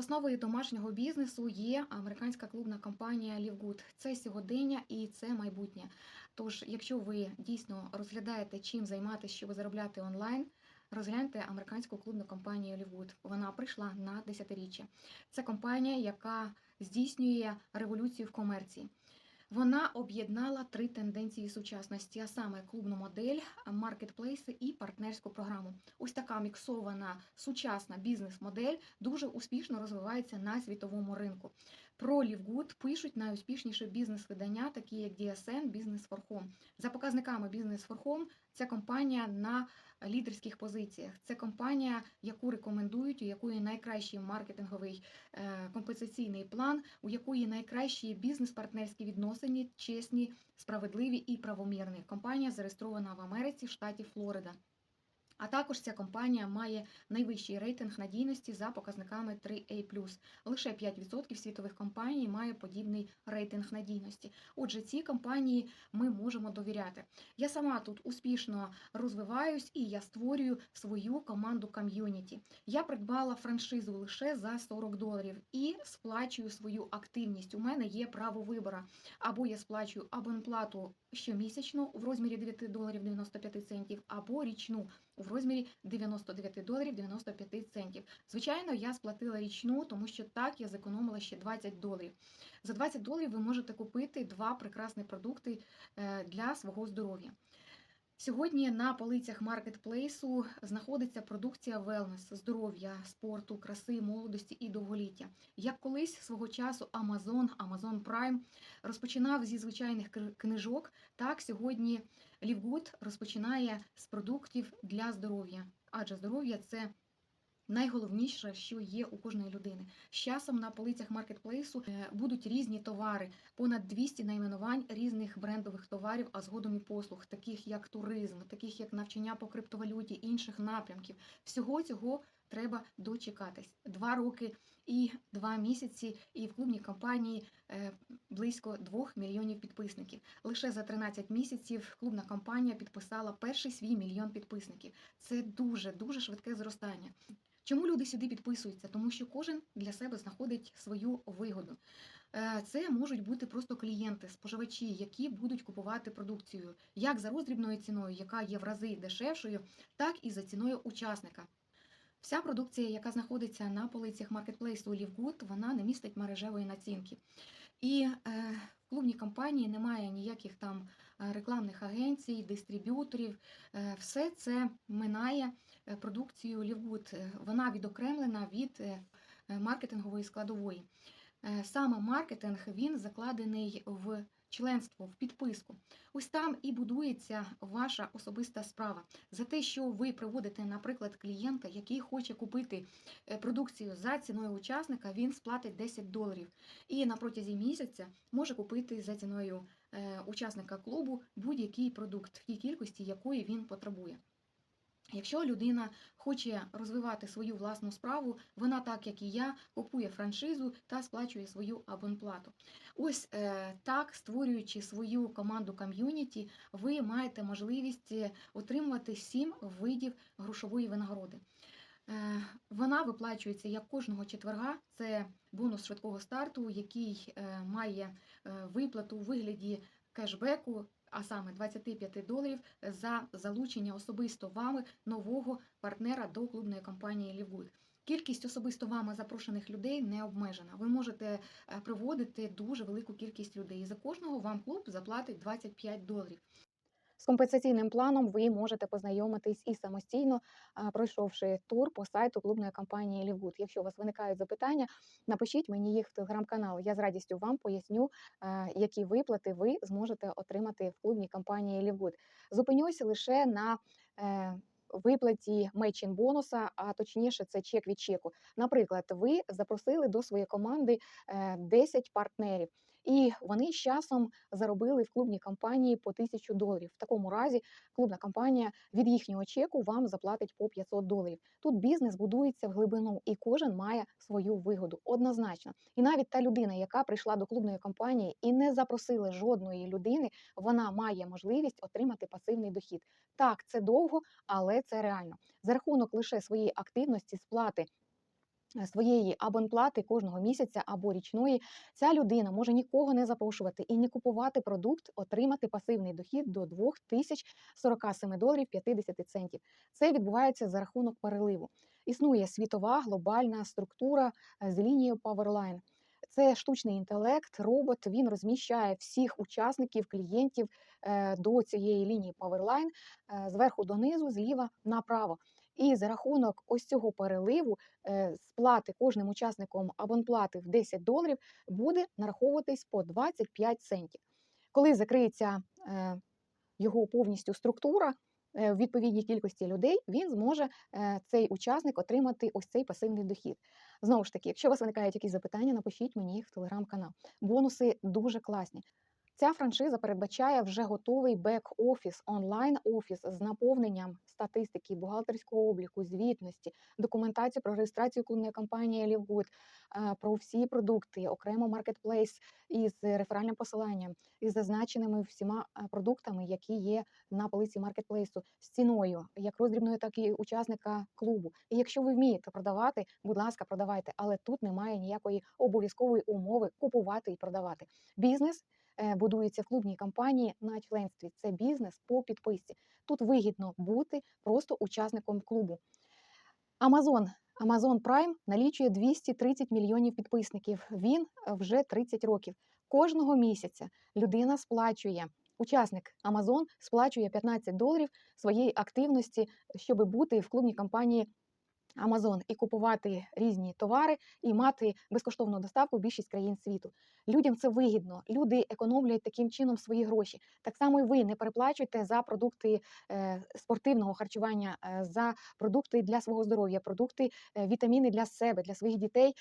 Основою домашнього бізнесу є американська клубна компанія Лівгуд. Це сьогодення і це майбутнє. Тож, якщо ви дійсно розглядаєте, чим займатися, щоб заробляти онлайн, розгляньте американську клубну компанію Лівгуд. Вона прийшла на десятиріччя. Це компанія, яка здійснює революцію в комерції. Вона об'єднала три тенденції сучасності, а саме клубну модель, маркетплейси і партнерську програму. Ось така міксована сучасна бізнес-модель дуже успішно розвивається на світовому ринку. Про Лівгуд пишуть найуспішніші бізнес-видання, такі як DSN, Business for Home. За показниками Business for Home, ця компанія на лідерських позиціях. Це компанія, яку рекомендують, у якої найкращий маркетинговий е, компенсаційний план, у якої найкращі бізнес-партнерські відносини, чесні, справедливі і правомірні. Компанія зареєстрована в Америці, в штаті Флорида. А також ця компанія має найвищий рейтинг надійності за показниками 3A+. Лише 5% світових компаній має подібний рейтинг надійності. Отже, ці компанії ми можемо довіряти. Я сама тут успішно розвиваюсь і я створюю свою команду ком'юніті. Я придбала франшизу лише за 40 доларів і сплачую свою активність. У мене є право вибору. Або я сплачую абонплату щомісячно в розмірі 9 доларів 95 центів, або річну в розмірі 99 доларів 95 центів. Звичайно, я сплатила річну, тому що так я зекономила ще 20 доларів. За 20 доларів ви можете купити два прекрасні продукти е, для свого здоров'я. Сьогодні на полицях маркетплейсу знаходиться продукція велнес, здоров'я, спорту, краси, молодості і довголіття. Як колись свого часу Amazon, Amazon Prime розпочинав зі звичайних книжок, так сьогодні Livgood розпочинає з продуктів для здоров'я, адже здоров'я це найголовніше, що є у кожної людини. З часом на полицях маркетплейсу е, будуть різні товари, понад 200 найменувань різних брендових товарів, а згодом і послуг, таких як туризм, таких як навчання по криптовалюті, інших напрямків. Всього цього треба дочекатись. Два роки і два місяці, і в клубній компанії е, близько 2 мільйонів підписників. Лише за 13 місяців клубна компанія підписала перший свій мільйон підписників. Це дуже дуже швидке зростання. Чому люди сюди підписуються? Тому що кожен для себе знаходить свою вигоду. Е, Це можуть бути просто клієнти, споживачі, які будуть купувати продукцію як за роздрібною ціною, яка є в рази дешевшою, так і за ціною учасника. Вся продукція, яка знаходиться на полицях маркетплейсу Livgood, вона не містить мережевої націнки. І е, в клубній компанії немає ніяких там рекламних агенцій, дистриб'юторів. Е, все це минає е, продукцію. Е, Вона відокремлена від е, маркетингової складової. Е, Саме маркетинг він закладений в членство, в підписку. Ось там і будується ваша особиста справа. За те, що ви приводите, наприклад, клієнта, який хоче купити е, продукцію за ціною учасника, він сплатить 10 доларів. І на протязі місяця може купити за ціною е, учасника клубу будь-який продукт в тій кількості, якої він потребує. Якщо людина хоче розвивати свою власну справу, вона, так як і я, купує франшизу та сплачує свою абонплату. Ось е, так, створюючи свою команду ком'юніті, ви маєте можливість е, отримувати сім видів грошової винагороди. Вона виплачується як кожного четверга. Це бонус швидкого старту, який е, має е, виплату у вигляді кешбеку а саме 25 доларів за залучення особисто вами нового партнера до клубної компанії Livgood. Кількість особисто вами запрошених людей не обмежена. Ви можете е, приводити дуже велику кількість людей. За кожного вам клуб заплатить 25 доларів. З компенсаційним планом ви можете познайомитись і самостійно, пройшовши тур по сайту клубної компанії Livgood. Якщо у вас виникають запитання, напишіть мені їх в телеграм-канал. Я з радістю вам поясню, які виплати ви зможете отримати в клубній компанії Livgood. Зупинюся лише на е, виплаті мейчин бонуса, а точніше, це чек від чеку. Наприклад, ви запросили до своєї команди е, 10 партнерів. І вони з часом заробили в клубній компанії по 1000 доларів. В такому разі клубна компанія від їхнього чеку вам заплатить по 500 доларів. Тут бізнес будується в глибину, і кожен має свою вигоду однозначно. І навіть та людина, яка прийшла до клубної компанії і не запросила жодної людини, вона має можливість отримати пасивний дохід. Так, це довго, але це реально за рахунок лише своєї активності сплати своєї абонплати кожного місяця або річної, ця людина може нікого не запрошувати і не купувати продукт, отримати пасивний дохід до 2047 доларів 50 центів. Це відбувається за рахунок переливу. Існує світова глобальна структура е, з лінією Powerline. Це штучний інтелект, робот. Він розміщає всіх учасників, клієнтів е, до цієї лінії Powerline е, зверху донизу, зліва направо. І за рахунок ось цього переливу е, сплати кожним учасником абонплати в 10 доларів буде нараховуватись по 25 центів. Коли закриється е, його повністю структура е, в відповідній кількості людей, він зможе е, цей учасник отримати ось цей пасивний дохід. Знову ж таки, якщо у вас виникають якісь запитання, напишіть мені їх в телеграм-канал. Бонуси дуже класні. Ця франшиза передбачає вже готовий бек-офіс, онлайн-офіс з наповненням статистики, бухгалтерського обліку, звітності, документацію про реєстрацію клубної компанії Livegood, е, про всі продукти, окремо маркетплейс із реферальним посиланням, із зазначеними всіма е, продуктами, які є на полиці маркетплейсу, з ціною, як роздрібної, так і учасника клубу. І якщо ви вмієте продавати, будь ласка, продавайте, але тут немає ніякої обов'язкової умови купувати і продавати. Бізнес будується в клубній компанії на членстві. Це бізнес по підписці. Тут вигідно бути просто учасником клубу. Amazon. Amazon Prime налічує 230 мільйонів підписників. Він е, вже 30 років. Кожного місяця людина сплачує. Учасник Amazon сплачує 15 доларів своєї активності, щоб бути в клубній компанії Amazon і купувати різні товари і мати безкоштовну доставку в більшість країн світу. Людям це вигідно. Люди економлять таким чином свої гроші. Так само і ви не переплачуйте за продукти е, спортивного харчування, е, за продукти для свого здоров'я, продукти, е, вітаміни для себе, для своїх дітей.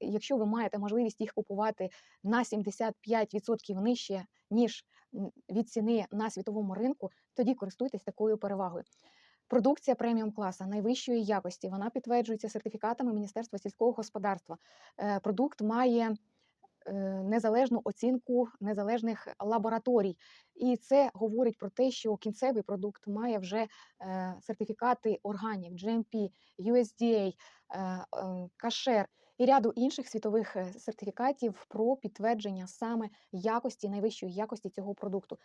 Якщо ви маєте можливість їх купувати на 75% нижче ніж від ціни на світовому ринку, тоді користуйтесь такою перевагою. Продукція преміум класа найвищої якості. Вона підтверджується сертифікатами Міністерства сільського господарства. Е, Продукт має е, незалежну оцінку незалежних лабораторій, і це говорить про те, що кінцевий продукт має вже е, сертифікати органів GMP, USDA, кашер і ряду інших світових сертифікатів про підтвердження саме якості, найвищої якості цього продукту.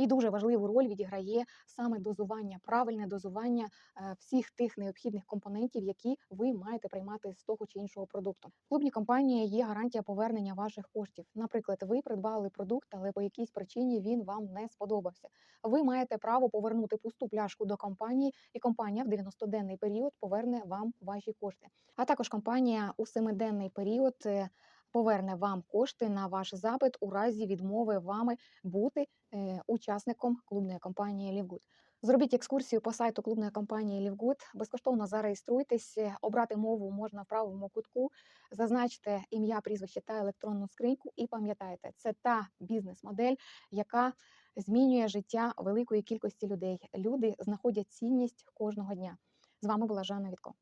І дуже важливу роль відіграє саме дозування, правильне дозування е, всіх тих необхідних компонентів, які ви маєте приймати з того чи іншого продукту. В клубній компанії є гарантія повернення ваших коштів. Наприклад, ви придбали продукт, але по якійсь причині він вам не сподобався. Ви маєте право повернути пусту пляшку до компанії, і компанія в 90-денний період поверне вам ваші кошти. А також компанія у 7-денний період. е, Поверне вам кошти на ваш запит у разі відмови вами бути учасником клубної компанії Лівгуд. Зробіть екскурсію по сайту клубної компанії Лівгуд, безкоштовно зареєструйтесь, е, обрати мову можна в правому кутку, зазначте ім'я, прізвище та електронну скриньку. І пам'ятайте, це та бізнес-модель, яка змінює життя великої кількості людей. Люди знаходять цінність кожного дня. З вами була Жанна Вітко.